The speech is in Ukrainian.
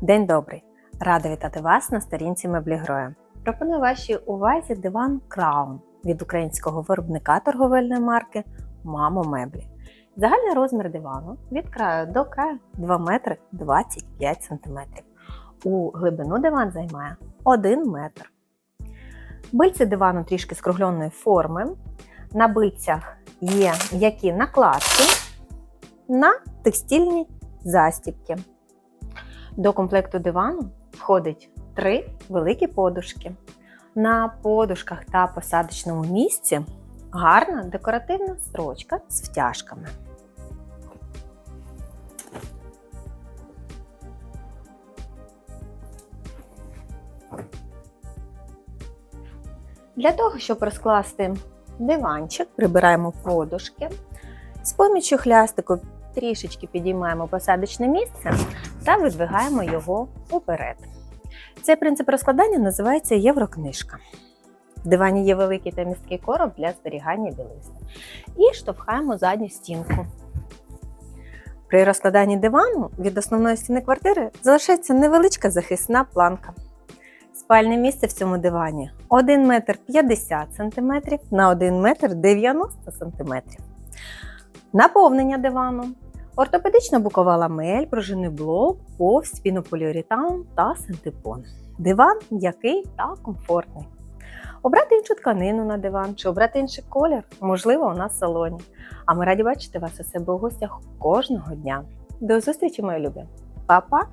День добрий! Рада вітати вас на сторінці Меблі Гроя. Пропоную вашій увазі диван Краун від українського виробника торговельної марки Мамо Меблі. Загальний розмір дивану від краю до краю 2 метри 25 см. У глибину диван займає 1 метр. Бильці дивану трішки скругленої форми. На бильцях є м'які накладки на текстильні застібки. До комплекту дивану входить три великі подушки. На подушках та посадочному місці гарна декоративна строчка з втяжками. Для того, щоб розкласти диванчик, прибираємо подушки. З поміччю хлястику трішечки підіймаємо посадочне місце та видвигаємо його уперед. Цей принцип розкладання називається Єврокнижка. В дивані є великий та місткий короб для зберігання білизни. І штовхаємо задню стінку. При розкладанні дивану від основної стіни квартири залишається невеличка захисна планка. Спальне місце в цьому дивані 1 метр 50 см на 1 метр 90 см. Наповнення дивану Ортопедична бокова ламель, пружинний блок, повсть, пінополіуретан та синтепон. Диван м'який та комфортний. Обрати іншу тканину на диван чи обрати інший колір, можливо, у нас в салоні. А ми раді бачити вас у себе у гостях кожного дня. До зустрічі, мої любі! Па-па!